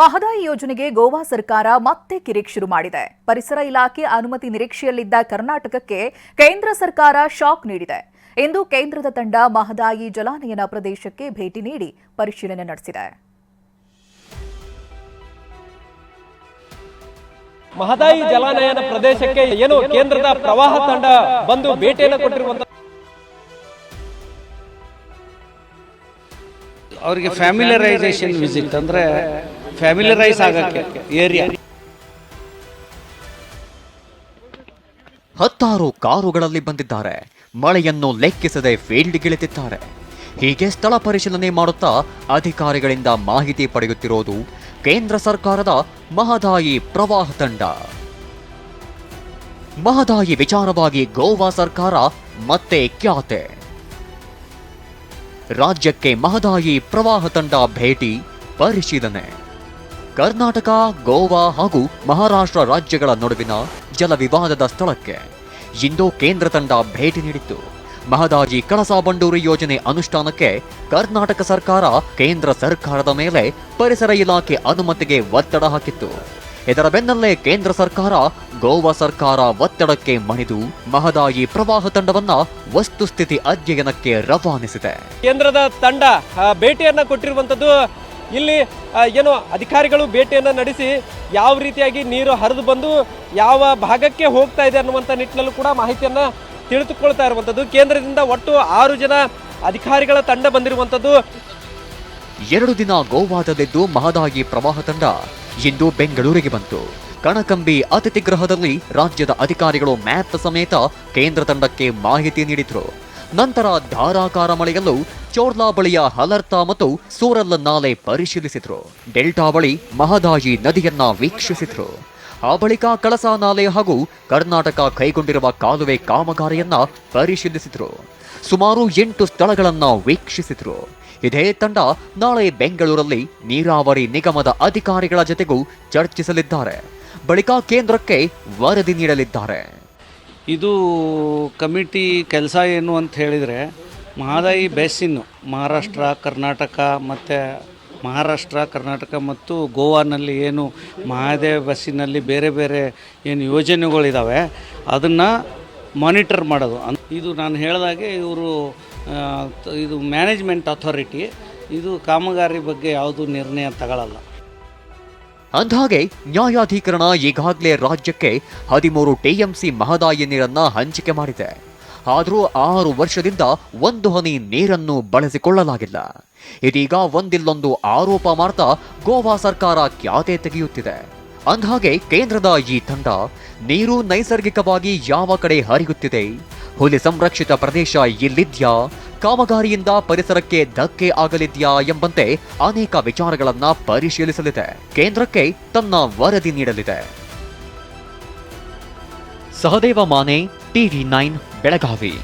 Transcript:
ಮಹದಾಯಿ ಯೋಜನೆಗೆ ಗೋವಾ ಸರ್ಕಾರ ಮತ್ತೆ ಕಿರಿಕ್ ಶುರು ಮಾಡಿದೆ. ಪರಿಸರ ಇಲಾಖೆ ಅನುಮತಿ ನಿರೀಕ್ಷೆಯಲ್ಲಿದ್ದ ಕರ್ನಾಟಕಕ್ಕೆ ಕೇಂದ್ರ ಸರ್ಕಾರ ಶಾಕ್ ನೀಡಿದೆ. ಇಂದು ಕೇಂದ್ರದ ತಂಡ ಮಹದಾಯಿ ಜಲಾನಯನ ಪ್ರದೇಶಕ್ಕೆ ಭೇಟಿ ನೀಡಿ ಪರಿಶೀಲನೆ ನಡೆಸಿದೆ. ಮಹದಾಯಿ ಜಲಾನಯನ ಪ್ರದೇಶಕ್ಕೆ ಏನು ಕೇಂದ್ರದ ಪ್ರವಾಹ ತಂಡ ಬಂದು ಭೇಟಿಯನ್ನು ಕೊಟ್ಟಿರುವಂತ ಅವರಿಗೆ ಫ್ಯಾಮಿಲರೈಸೇಷನ್ ವಿಸಿಟ್ ಅಂದರೆ ಫ್ಯಾಮಿಲರೈಸ್ ಆಗಕ್ಕೆ ಏರಿಯಾ ಹತ್ತಾರು ಕಾರುಗಳಲ್ಲಿ ಬಂದಿದ್ದಾರೆ. ಮಳೆಯನ್ನು ಲೆಕ್ಕಿಸದೆ ಫೀಲ್ಡ್ಗಿಳಿದಿದ್ದಾರೆ ಹೀಗೆ ಸ್ಥಳ ಪರಿಶೀಲನೆ ಮಾಡುತ್ತಾ ಅಧಿಕಾರಿಗಳಿಂದ ಮಾಹಿತಿ ಪಡೆಯುತ್ತಿರೋದು ಕೇಂದ್ರ ಸರ್ಕಾರದ ಮಹದಾಯಿ ಪ್ರವಾಹ ತಂಡ. ಮಹದಾಯಿ ವಿಚಾರವಾಗಿ ಗೋವಾ ಸರ್ಕಾರ ಮತ್ತೆ ಖ್ಯಾತೆ. ರಾಜ್ಯಕ್ಕೆ ಮಹದಾಯಿ ಪ್ರವಾಹ ತಂಡ ಭೇಟಿ ಪರಿಶೀಲನೆ. ಕರ್ನಾಟಕ, ಗೋವಾ ಹಾಗೂ ಮಹಾರಾಷ್ಟ್ರ ರಾಜ್ಯಗಳ ನಡುವಿನ ಜಲ ವಿವಾದದ ಸ್ಥಳಕ್ಕೆ ಇಂದು ಕೇಂದ್ರ ತಂಡ ಭೇಟಿ ನೀಡಿತ್ತು. ಮಹದಾಜಿ ಕಳಸಾ ಬಂಡೂರಿ ಯೋಜನೆ ಅನುಷ್ಠಾನಕ್ಕೆ ಕರ್ನಾಟಕ ಸರ್ಕಾರ, ಕೇಂದ್ರ ಸರ್ಕಾರದ ಮೇಲೆ ಪರಿಸರ ಇಲಾಖೆ ಅನುಮತಿಗೆ ಒತ್ತಡ ಹಾಕಿತ್ತು. ಇದರ ಬೆನ್ನಲ್ಲೇ ಕೇಂದ್ರ ಸರ್ಕಾರ, ಗೋವಾ ಸರ್ಕಾರ ಒತ್ತಡಕ್ಕೆ ಮಣಿದು ಮಹದಾಯಿ ಪ್ರವಾಹ ತಂಡವನ್ನ ವಸ್ತುಸ್ಥಿತಿ ಅಧ್ಯಯನಕ್ಕೆ ರವಾನಿಸಿದೆ. ಕೇಂದ್ರದ ತಂಡ ಭೇಟಿಯನ್ನ ಕೊಟ್ಟಿರುವಂತದ್ದು ಇಲ್ಲಿ ಏನು ಅಧಿಕಾರಿಗಳು ಭೇಟಿಯನ್ನು ನಡೆಸಿ ಯಾವ ರೀತಿಯಾಗಿ ನೀರು ಹರಿದು ಬಂದು ಯಾವ ಭಾಗಕ್ಕೆ ಹೋಗ್ತಾ ಇದೆ ಅನ್ನುವಂಥ ನಿಟ್ಟಿನಲ್ಲೂ ಕೂಡ ಮಾಹಿತಿಯನ್ನು ತಿಳಿದುಕೊಳ್ತಾ ಇರುವಂಥದ್ದು. ಕೇಂದ್ರದಿಂದ ಒಟ್ಟು ಆರು ಜನ ಅಧಿಕಾರಿಗಳ ತಂಡ ಬಂದಿರುವಂಥದ್ದು. ಎರಡು ದಿನ ಗೋವಾದಲ್ಲಿದ್ದು ಮಹದಾಯಿ ಪ್ರವಾಹ ತಂಡ ಇಂದು ಬೆಂಗಳೂರಿಗೆ ಬಂತು. ಕಣಕಂಬಿ ಅತಿಥಿ ಗೃಹದಲ್ಲಿ ರಾಜ್ಯದ ಅಧಿಕಾರಿಗಳು ಮ್ಯಾಪ್ ಸಮೇತ ಕೇಂದ್ರ ತಂಡಕ್ಕೆ ಮಾಹಿತಿ ನೀಡಿದ್ರು. ನಂತರ ಧಾರಾಕಾರ ಮಳೆಯಲ್ಲೂ ಚೋರ್ಲಾ ಬಳಿಯ ಹಲರ್ತಾ ಮತ್ತು ಸೂರಲ್ಲ ನಾಲೆ ಪರಿಶೀಲಿಸಿದ್ರು. ಡೆಲ್ಟಾ ಬಳಿ ಮಹದಾಯಿ ನದಿಯನ್ನ ವೀಕ್ಷಿಸಿದ್ರು. ಆ ಬಳಿಕ ಕಳಸಾ ನಾಲೆ ಹಾಗೂ ಕರ್ನಾಟಕ ಕೈಗೊಂಡಿರುವ ಕಾಲುವೆ ಕಾಮಗಾರಿಯನ್ನ ಪರಿಶೀಲಿಸಿದ್ರು. ಸುಮಾರು ಎಂಟು ಸ್ಥಳಗಳನ್ನ ವೀಕ್ಷಿಸಿದ್ರು. ಇದೇ ತಂಡ ನಾಳೆ ಬೆಂಗಳೂರಲ್ಲಿ ನೀರಾವರಿ ನಿಗಮದ ಅಧಿಕಾರಿಗಳ ಜೊತೆಗೂ ಚರ್ಚಿಸಲಿದ್ದಾರೆ. ಬಳಿಕ ಕೇಂದ್ರಕ್ಕೆ ವರದಿ ನೀಡಲಿದ್ದಾರೆ. ಇದು ಕಮಿಟಿ ಕೆಲಸ ಏನು ಅಂತ ಹೇಳಿದರೆ ಮಹದಾಯಿ ಬೇಸಿನ್ನು, ಮಹಾರಾಷ್ಟ್ರ, ಕರ್ನಾಟಕ ಮತ್ತು ಮಹಾರಾಷ್ಟ್ರ, ಕರ್ನಾಟಕ ಮತ್ತು ಗೋವಾನಲ್ಲಿ ಏನು ಮಹಾದೇವ ಬಸ್ಸಿನಲ್ಲಿ ಬೇರೆ ಬೇರೆ ಏನು ಯೋಜನೆಗಳಿದ್ದಾವೆ ಅದನ್ನು ಮಾನಿಟರ್ ಮಾಡೋದು. ಇದು ನಾನು ಹೇಳಿದಾಗೆ ಇವರು ಇದು ಮ್ಯಾನೇಜ್ಮೆಂಟ್ ಅಥಾರಿಟಿ ಇದು ಕಾಮಗಾರಿ ಬಗ್ಗೆ ಯಾವುದು ನಿರ್ಣಯ ತಗೊಳ್ಳಲ್ಲ ಅಂದಹಾಗೆ, ನ್ಯಾಯಾಧೀಕರಣ ಈಗಾಗಲೇ ರಾಜ್ಯಕ್ಕೆ ಹದಿಮೂರು ಟಿಎಂಸಿ ಮಹದಾಯಿ ನೀರನ್ನ ಹಂಚಿಕೆ ಮಾಡಿದೆ. ಆದರೂ ಆರು ವರ್ಷದಿಂದ ಒಂದು ಹನಿ ನೀರನ್ನು ಬಳಸಿಕೊಳ್ಳಲಾಗಿಲ್ಲ. ಇದೀಗ ಒಂದಿಲ್ಲೊಂದು ಆರೋಪ ಮಾಡ್ತಾ ಗೋವಾ ಸರ್ಕಾರ ಖ್ಯಾತೆ ತೆಗೆಯುತ್ತಿದೆ. ಅಂದಹಾಗೆ, ಕೇಂದ್ರದ ಈ ತಂಡ ನೀರು ನೈಸರ್ಗಿಕವಾಗಿ ಯಾವ ಕಡೆ ಹರಿಯುತ್ತಿದೆ, ಹುಲಿ ಸಂರಕ್ಷಿತ ಪ್ರದೇಶ ಇಲ್ಲಿದ್ಯಾ ಕಾಮಗಾರಿಯಿಂದ ಪರಿಸರಕ್ಕೆ ಧಕ್ಕೆ ಆಗಲಿದೆಯಾ ಎಂಬಂತೆ ಅನೇಕ ವಿಚಾರಗಳನ್ನ ಪರಿಶೀಲಿಸಲಿದೆ. ಕೇಂದ್ರಕ್ಕೆ ತನ್ನ ವರದಿ ನೀಡಲಿದೆ. Sahadev Mane, TV nine, Belagavi.